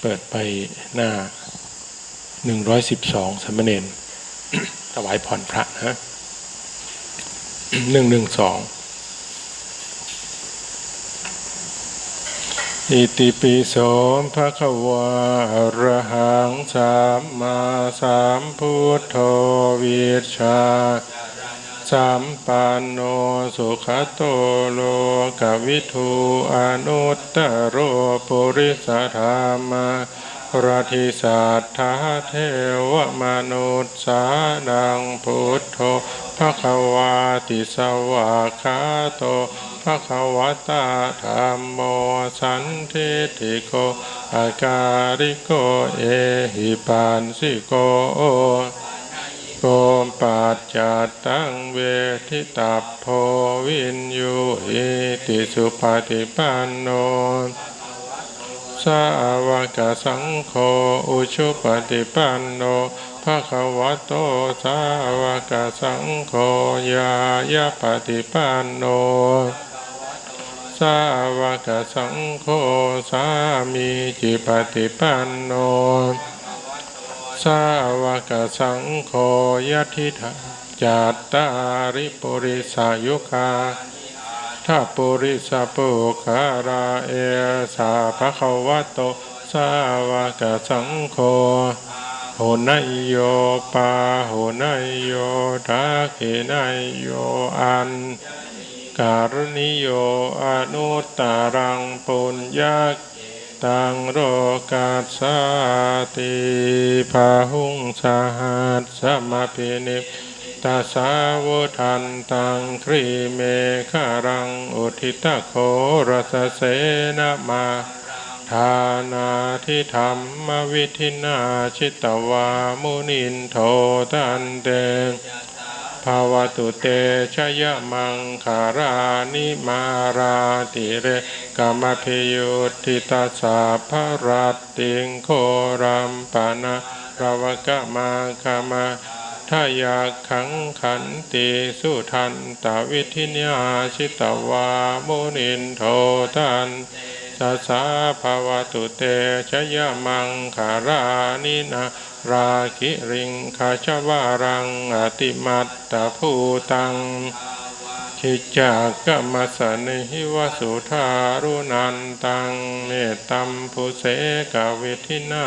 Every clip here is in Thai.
เปิดไปหน้าหนึ่งร้อยสิบสองสามเณรถวายพรพระนะหนึ่งหนึ่งสองอิติปิโสภะคะวะอะรหังสัมมาสัมพุทโธวิชชา สัมปันโนสุขโตโลกวิทูอนุตตโรปุริสธรรมราธิสัทธาเทวมนุษย์สานังพุทโธภะควาติสวากขาโตภะควตาธรรมโมสันทิติโกอาการิโกเอหิปันสิโก โกมปัจจัตตังเวทิตาโพวินยูหิติสุปฏิปันโนสาวกสังโฆอุชุปฏิปันโนภะคะวะโตสาวกสังโฆยายาปฏิปันโนสาวกสังโฆสามีจิปฏิปันโน สาวกสังโฆยัติถาจัตตาริปุริสายุคาถ้าปุริสปุคาราเอสาภะคะวะโตสาวกสังโฆโหนยโยปาโหนยโยทักขินยโยอันการณิโยอนุตตรังปุญญา ตังโรกัสสาติภาหุงสาหัสสมาพินิตาสาวุทันตังครีเมฆารังอุทิตโครสเสนามาทานาทิธรรมวิธินาชิตวามุนินโทตันเต ภาวตุเตชยมังคารานิมาราติเรกามพิยุทธิตาสาภรัตติงโครัมปนารวกะมาคามาทายาขังขันติสุทันตวิธิญาชิตวามุนินโทตันสัสสาภาวตุเตชยมังคารานินา ราคิริงคาชวารังอติมัตตภูตังคิจากกมสนิหิวสุธารุนันตังเมตตัมภูเสกวิธินา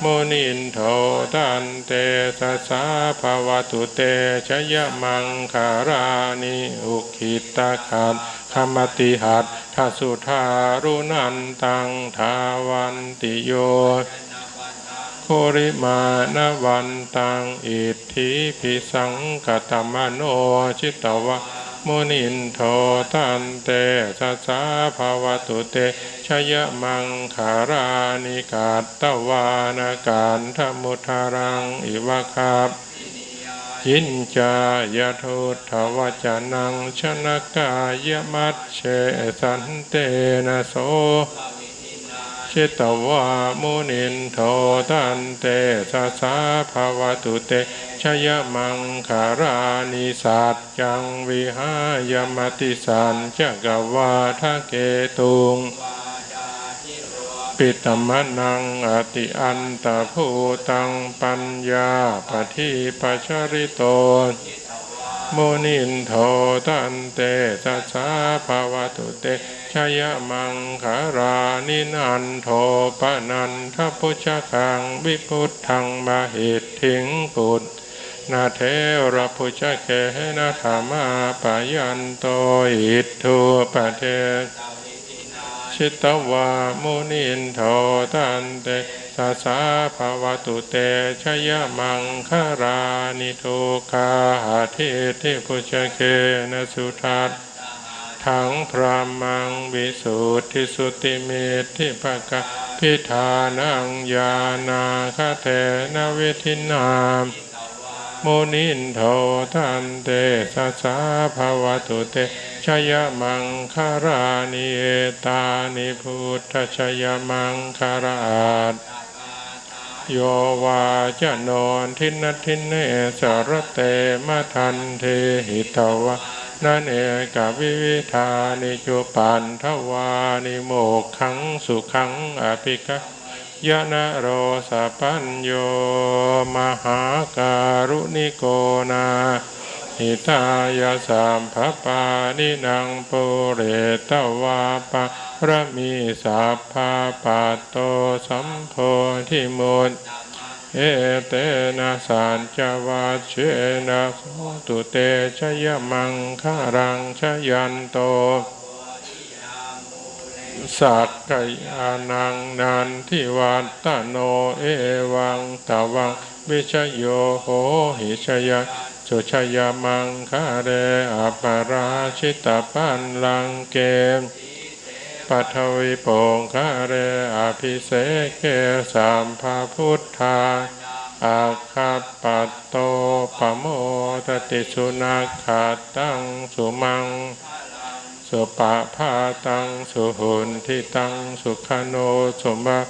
โมนินโทตันเตสัสาภาวตุเตชยมังคารานิอุคิตาคัตคมติหัตทสุธารุนันตังทาวันติโย โคริมาณวันตังอิทธิพิสังกตมโนชิตวะมุนินโทตันเตสัสสาภาวตุเตชยมังขารานิกาตวานาการธมุทารังอิวะคาบยินจายาทุทวจานังชนะกายมัตเชสันเตนะโส ชิตวามุนินโทตันเตสัสาภาวตุเตชยมังคารานิสัจจังวิหายมติสันจกวาทะเกตุงปิตมะนังอติอันตภูตังปัญญาปฏิปัชริโตมุนินโทตันเตสัสสาภาวตุเต ชยมังคารานินันโทปนันทพุชคังวิพุทธังมาหิตถิงปุตนาเทระพุชเคนะธรรมาปยันโตอิทธุปเทชิตวามุนินโทตันเตสัสาภาวตุเตชยมังคารานิทุกขาเทติพุชเคนะสุทัต ถังพรามังวิสุทธิสุติเมธิภกะพิธานังยานาคาเทนเวทินามมุนินโทตันเตสัสาภาวตุเตชยมังคารานิเอตานิพุทธชยมังคาราตโยวาจะนอนทินทินเนสรเตมทันเทหิตวะ นั่นเอกวิวิธานิจุปันทวานิโมกขังสุขังอภิกะยะนะโรสปัญโยมหาการุณิโกนาหิตายาสามภปานินางปุเรตวาปะระมีสัพพาปัตโตสัมโพธิมุต เอเตนะสัญจวัชเชนะโสตุเตชยมังคารังชยันโตสักกยานังนันทิวัตตโนเอวังตวังวิชโยโหหิชยะสุชยมังคาเรอปราชิตปันลังเกม ปัทวิโปงคาเรอภิเสกเกสัมภาพุทธาอาคาปัตโตปโมตติสุนัขขาตังสุมังสุปะพาตังสุหุนทิตังสุขโนสุมา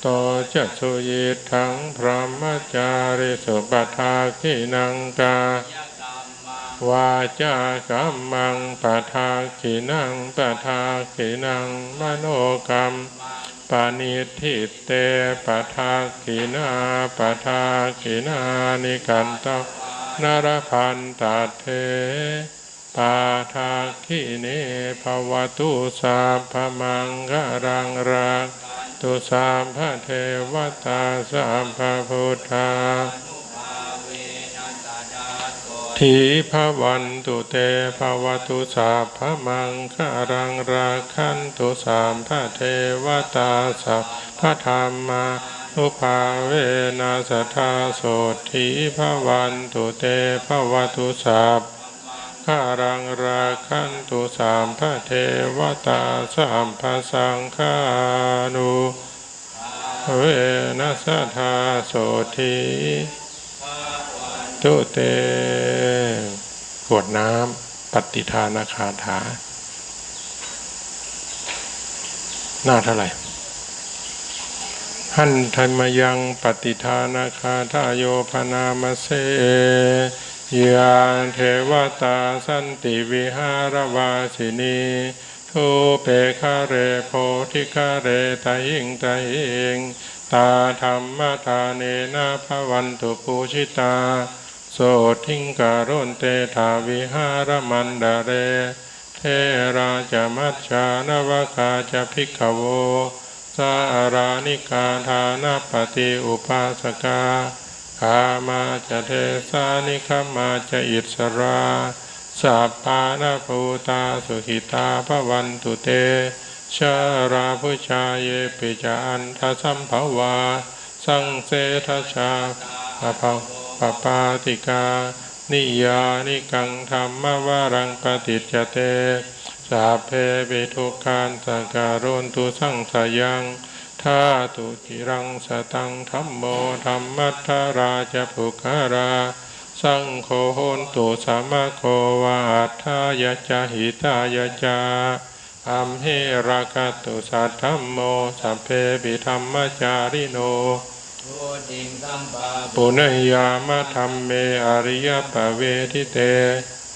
โตจะสุยิทังพระมจาริสุปทาขินังกา วาจากัมมังปะทาขินังปะทาขินังมโนกรรมปานิทิเตปะทาขินาปะทาขินานิกันตนารพันตัดเทปาทาคิเนภวตุสาพมังกรังรักตุสามพระเทวตาสามพระพุทธา ทีพระวันตุเตภวตุสาพระมังคารังราคันตุสามพระเทวตาสัพพระธรรมานุภาเวนัสทธาโสทีพระวันตุเตภวตุสาพคารังราคันตุสามพระเทวตาสามพระสังฆานุเวนัสทธาโสที ตุเตขวดน้ำปฏิทานาคาถา หน้าเท่าไหร่หันธรรมยังปฏิทานาคาทาโยพนามเสยานเทวตาสันติวิหารวาสินีทุเปคาเรโพธิคาเรตาหิงตาหิงตาธรรมทาเนนาภวันตุปูชิตา โสทิงการุนเตถาวิหารมันดาเร เทราจมัจฉานวกาจพิกขโว สารานิกาทานาปฏิอุปาสกาขามาจะเทสานิคมาจะอิสราสัพพานาภูตาสุขิตาพวันตุเต ชาราพุชาเยปิจาอันทสัมภวา สังเสทชาปะภา ปปาติกา นิยานิกังธรรมวารังปฏิจเตสาเพปิทุกขันสังการุนตุสังสยังทาตุจิรังสตังธรรมโมธรรมัทธาราชภุคารา สังโฆโหนตุสามโควาอัฏฐายะจาหิตายะจาอัมเหราคตุสัทธัมโมสัพเพปิธรรมจาริโน ปุณยามะธรรมเมอริยปเวทิเต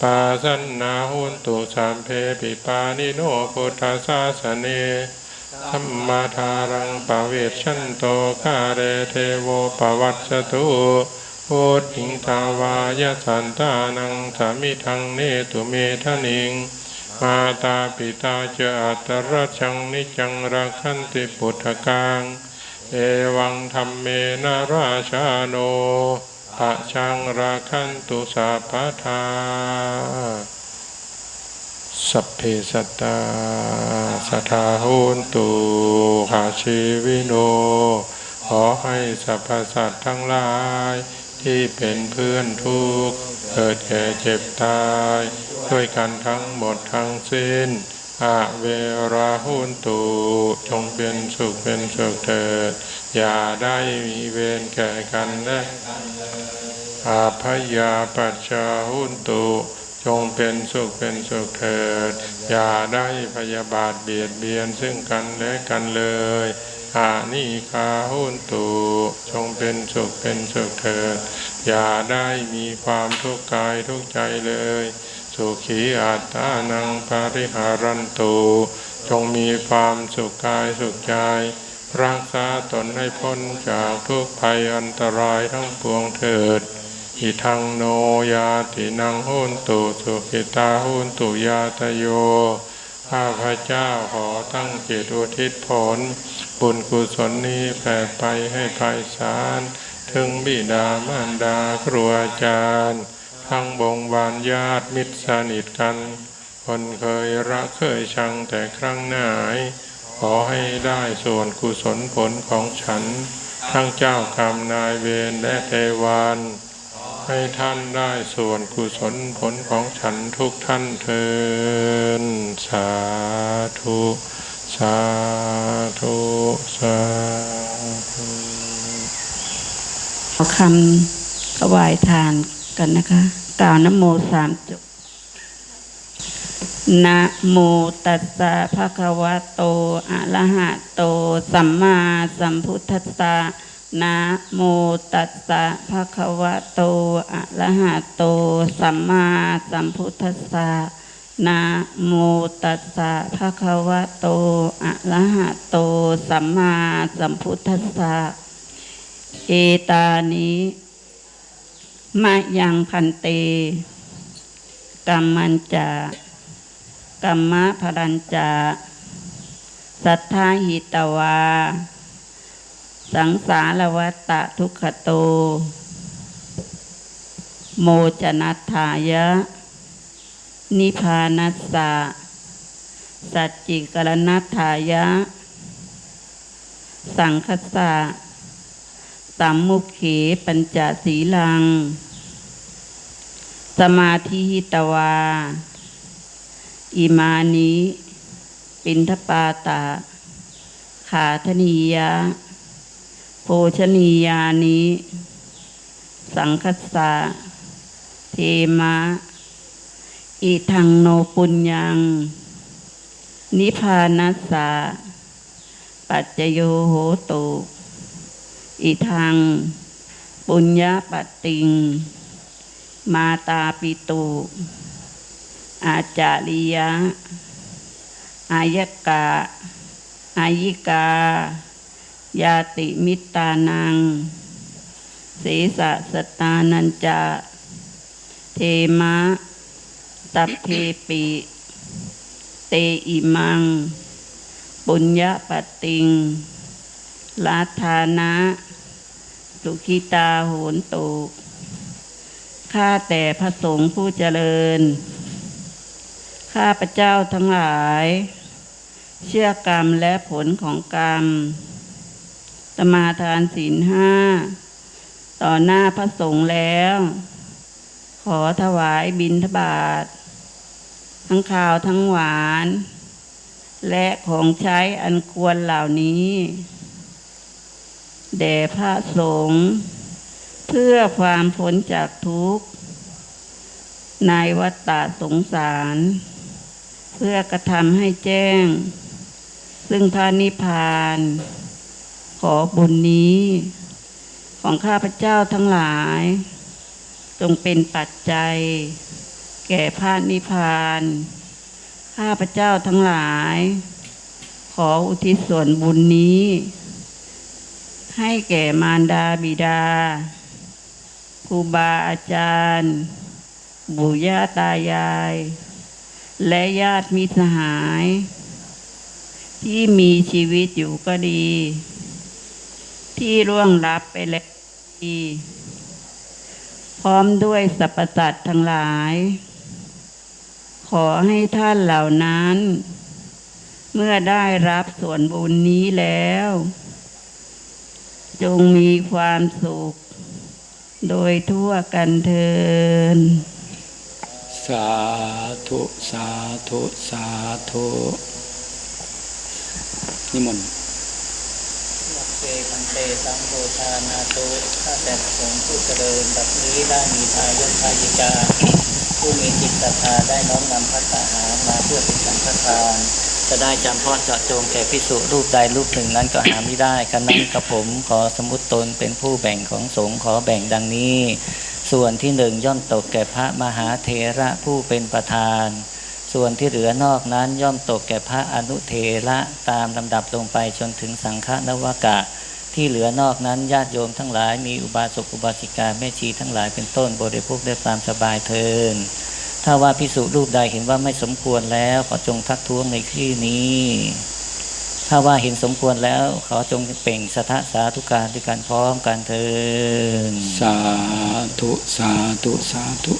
ปาสันนาหุนตุสัมเพปิปานิโนพุทธศาสเนธรรมาทารังปเวชชันโตกาเรเทโวปวัตสตุพุทธิงทาวายสันตานังสามิทังเนตุเมทะนิง มาตาปิตาจะอัตรชังนิจังรักขันติปุถกัง เอวังธรรมเมนาราชาโนปะชังราคันตุสาพทาสัพเพสัตตาสัทธาโหนตุหาชีวิโน ขอให้สรรพสัตว์ทั้งหลาย ที่เป็นเพื่อนทุกข์เกิดแก่เจ็บตาย ด้วยกันทั้งหมดทั้งสิ้น อาเวราหุนตุจงเป็นสุขเป็นสุขเถิด อย่าได้มีเวรแก่กันและอาพยาปัจจาหุนตุจงเป็นสุขเป็นสุขเถิด อย่าได้พยาบาทเบียดเบียนซึ่งกันและกันเลยอานิคาหุนตุจงเป็นสุขเป็นสุขเถิด อย่าได้มีความทุกข์กายทุกข์ใจเลย สุขีอัตตานังปาริหารันตุจงมีความสุขกายสุขใจรักษาตนให้พ้นจากทุกภัยอันตรายทั้งปวงเถิด อิทังโนยาตินังหุนตุสุขิตาหุนตุยาตโย ข้าพระเจ้าขอตั้งจิตอุทิศผล บุญกุศลนี้แผ่ไปให้ไพศาลถึงบิดามารดาครูอาจารย์ ทั้งบงบานญาติมิตรสนิทกัน คนเคยรักเคยชังแต่ครั้งหน้าขอให้ได้ส่วนกุศลผลของฉัน ทั้งเจ้ากรรมนายเวรและเทวานให้ท่านได้ส่วนกุศลผลของฉันทุกท่านเทินสาธุ สาธุ สาธุขอคำถวายทานกันนะคะ กล่าวนโมสามจบนะโมตัสสะภะคะวะโต อะระหะโต สัมมาสัมพุทธัสสะนะโมตัสสะภะคะวะโต อะระหะโต สัมมาสัมพุทธัสสะนะโมตัสสะภะคะวะโต อะระหะโต สัมมาสัมพุทธัสสะ เอตานิ มายังพันเตกัมมันจะกัมมะพรัญจะสัทธาหิตวา สังสารวัตตะทุกขโต โมจนัตถายะ นิพานัสสะ สัจจิกรณัตถายะ สังคสะ สัมมุขเขปัญจศีลัง สมาธิหิตวา อิมานิปินทปาตา ขาธนียะ โภชนียานิ สังคัสสะ เทมะ อิทังโนปุญญัง นิพพานัสสะ ปัจจโยโหตุ อิทัง ปุญญาปติง มาตาปิตุอาจาริยะ อายกะอายิกา ยาติมิตานังเสสะสตานันจะเทมะ ตัพเพปิ เตอิมัง ปุญญาปติงลาธานะ สุขิตาโหนตุข้าแต่พระสงฆ์ผู้เจริญ ข้าพระเจ้าทั้งหลาย เชื่อกรรมและผลของกรรมสมาทานศีลห้า ต่อหน้าพระสงฆ์แล้ว ขอถวายบิณฑบาต ทั้งข้าวทั้งหวาน และของใช้อันควรเหล่านี้ แด่พระสงฆ์เพื่อความพ้นจากทุกข์ในวัฏฏะสงสาร เพื่อกระทำให้แจ้ง ซึ่งพระนิพพาน ขอบุญนี้ ของข้าพเจ้าทั้งหลาย จงเป็นปัจจัย แก่พระนิพพาน ข้าพเจ้าทั้งหลาย ขออุทิศส่วนบุญนี้ ให้แก่มารดาบิดาครูบาอาจารย์ บุย่าตายาย และญาติมิตรสหาย ที่มีชีวิตอยู่ก็ดี ที่ร่วงลับไปแล้วก็ดีพร้อมด้วยสรรพสัตว์ทั้งหลาย ขอให้ท่านเหล่านั้น เมื่อได้รับส่วนบุญนี้แล้ว จงมีความสุข โดยทั่วกันเทิน สาธุ สาธุ สาธุนิมนต์มัคเกมันเตสังโฆทานาตุข้าแต่พระสงฆ์ผู้เจริญแบบนี้ได้มีทายกทายิกาผู้มีจิตศรัทธาได้น้อมนำพระตาหารมาเพื่อเป็นสังฆทาน จะได้จำเพาะเจาะจงแก่พิสุรูปใดรูปหนึ่งนั้นก็หาไม่ได้ขนั้นกับผมขอสมมติตนเป็นผู้แบ่งของสงฆ์ขอแบ่งดังนี้ ส่วนที่หนึ่งย่อมตกแก่พระมหาเถระผู้เป็นประธาน ส่วนที่เหลือนอกนั้นย่อมตกแก่พระอนุเถระตามลำดับลงไปจนถึงสังฆนวกะ ที่เหลือนอกนั้นญาติโยมทั้งหลายมีอุบาสกอุบาสิกาแม่ชีทั้งหลายเป็นต้นบริโภคได้ตามสบายเทิน ถ้าว่าพิสุรูปใดเห็นว่าไม่สมควรแล้ว ขอจงทักท้วงในที่นี้ ถ้าว่าเห็นสมควรแล้ว ขอจงเป่งสทะสาธุการด้วยการพร้อมกันเทินสาธุ สาธุ สาธุ